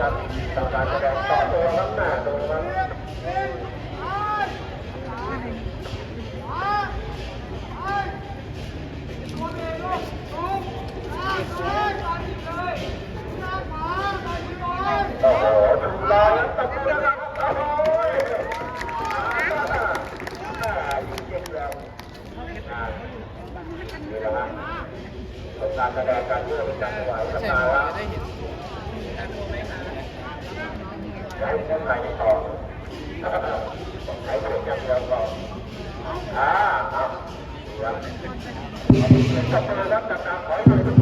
ครับขับรถมาแล้วก็นักดื่มอ่าการับทำการแสดงต่อตัวครับหน้าดูครับโอ้โหชูรอแล้วตบมือนะครับโอ้โหอ่งแล้วอ่านี่แหละครับเป็นการแสดงการเพื่อเป็นการถวายสักการะ ช้เส้นไหนต่อใช้เสียงอย่างเดียวก่ออ่าเอาครับตบมือครับจากการขอให้ทุกคน